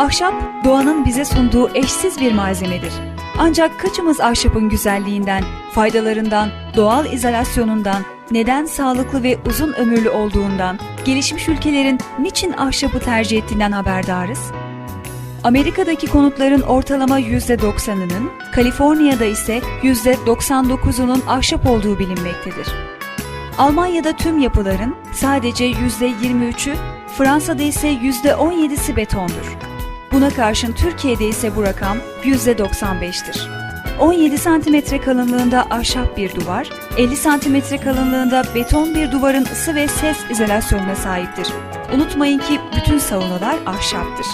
Ahşap, doğanın bize sunduğu eşsiz bir malzemedir. Ancak kaçımız ahşapın güzelliğinden, faydalarından, doğal izolasyonundan, neden sağlıklı ve uzun ömürlü olduğundan, gelişmiş ülkelerin niçin ahşabı tercih ettiğinden haberdarız? Amerika'daki konutların ortalama %90'ının, Kaliforniya'da ise %99'unun ahşap olduğu bilinmektedir. Almanya'da tüm yapıların sadece %23'ü, Fransa'da ise %17'si betondur. Buna karşın Türkiye'de ise bu rakam %95'tir. 17 santimetre kalınlığında ahşap bir duvar, 50 santimetre kalınlığında beton bir duvarın ısı ve ses izolasyonuna sahiptir. Unutmayın ki bütün saunalar ahşaptır.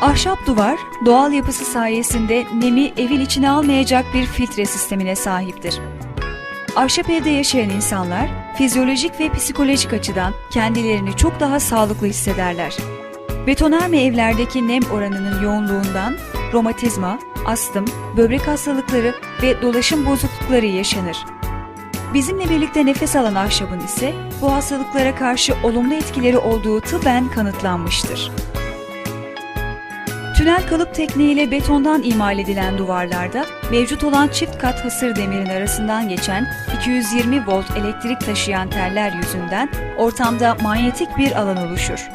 Ahşap duvar, doğal yapısı sayesinde nemi evin içine almayacak bir filtre sistemine sahiptir. Ahşap evde yaşayan insanlar fizyolojik ve psikolojik açıdan kendilerini çok daha sağlıklı hissederler. Betonarme evlerdeki nem oranının yoğunluğundan romatizma, astım, böbrek hastalıkları ve dolaşım bozuklukları yaşanır. Bizimle birlikte nefes alan ahşabın ise bu hastalıklara karşı olumlu etkileri olduğu tıbben kanıtlanmıştır. Tünel kalıp tekniğiyle betondan imal edilen duvarlarda mevcut olan çift kat hasır demirin arasından geçen 220 volt elektrik taşıyan teller yüzünden ortamda manyetik bir alan oluşur.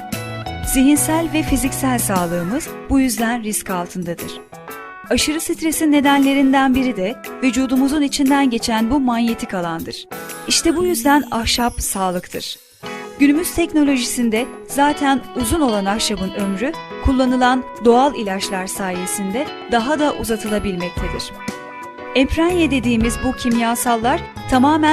Zihinsel ve fiziksel sağlığımız bu yüzden risk altındadır. Aşırı stresin nedenlerinden biri de vücudumuzun içinden geçen bu manyetik alandır. İşte bu yüzden ahşap sağlıktır. Günümüz teknolojisinde zaten uzun olan ahşabın ömrü kullanılan doğal ilaçlar sayesinde daha da uzatılabilmektedir. Emprenye dediğimiz bu kimyasallar tamamen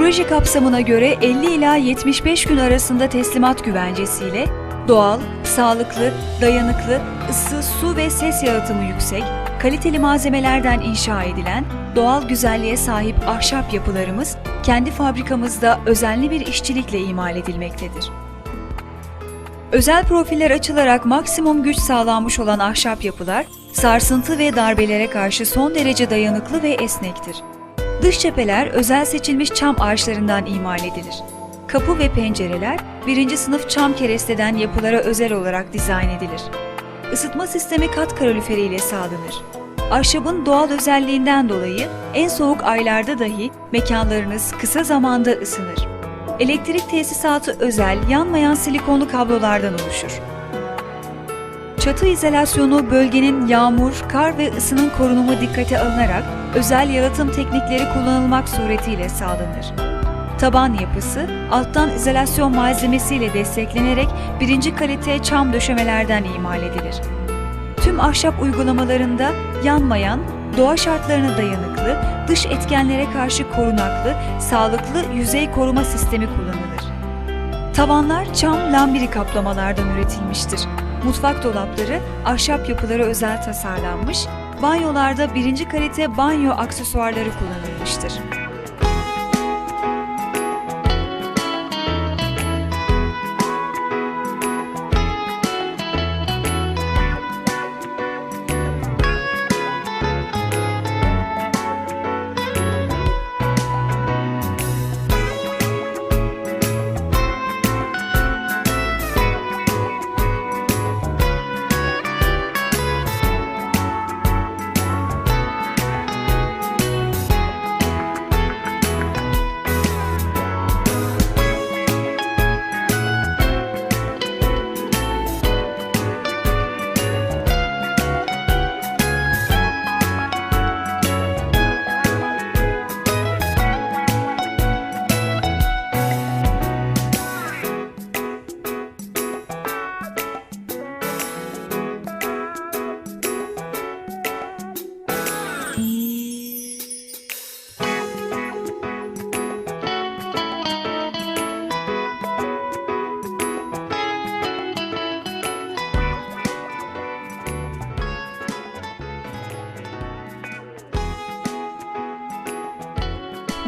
Proje kapsamına göre 50 ila 75 gün arasında teslimat güvencesiyle doğal, sağlıklı, dayanıklı, ısı, su ve ses yalıtımı yüksek, kaliteli malzemelerden inşa edilen doğal güzelliğe sahip ahşap yapılarımız kendi fabrikamızda özenli bir işçilikle imal edilmektedir. Özel profiller açılarak maksimum güç sağlanmış olan ahşap yapılar, sarsıntı ve darbelere karşı son derece dayanıklı ve esnektir. Dış cepheler özel seçilmiş çam ağaçlarından imal edilir. Kapı ve pencereler birinci sınıf çam keresteden yapılara özel olarak dizayn edilir. Isıtma sistemi kat kaloriferi ile sağlanır. Ahşabın doğal özelliğinden dolayı en soğuk aylarda dahi mekanlarınız kısa zamanda ısınır. Elektrik tesisatı özel yanmayan silikonlu kablolardan oluşur. Çatı izolasyonu bölgenin yağmur, kar ve ısının korunumu dikkate alınarak özel yalıtım teknikleri kullanılmak suretiyle sağlanır. Taban yapısı alttan izolasyon malzemesiyle desteklenerek birinci kalite çam döşemelerden imal edilir. Tüm ahşap uygulamalarında yanmayan, doğa şartlarına dayanıklı, dış etkenlere karşı korunaklı, sağlıklı yüzey koruma sistemi kullanılır. Tavanlar çam lambiri kaplamalardan üretilmiştir. Mutfak dolapları ahşap yapılara özel tasarlanmış, banyolarda birinci kalite banyo aksesuarları kullanılmıştır.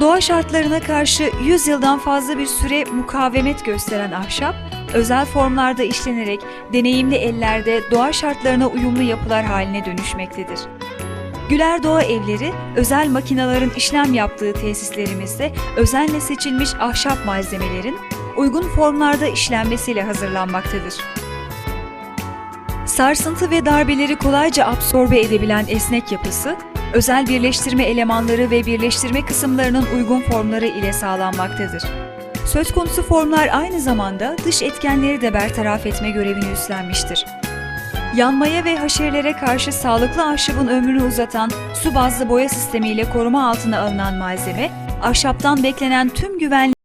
Doğa şartlarına karşı 100 yıldan fazla bir süre mukavemet gösteren ahşap, özel formlarda işlenerek deneyimli ellerde doğa şartlarına uyumlu yapılar haline dönüşmektedir. Güler Doğa Evleri, özel makinaların işlem yaptığı tesislerimizde özenle seçilmiş ahşap malzemelerin uygun formlarda işlenmesiyle hazırlanmaktadır. Sarsıntı ve darbeleri kolayca absorbe edebilen esnek yapısı, özel birleştirme elemanları ve birleştirme kısımlarının uygun formları ile sağlanmaktadır. Söz konusu formlar aynı zamanda dış etkenleri de bertaraf etme görevini üstlenmiştir. Yanmaya ve haşerilere karşı sağlıklı ahşabın ömrünü uzatan su bazlı boya sistemiyle koruma altına alınan malzeme, ahşaptan beklenen tüm güvenli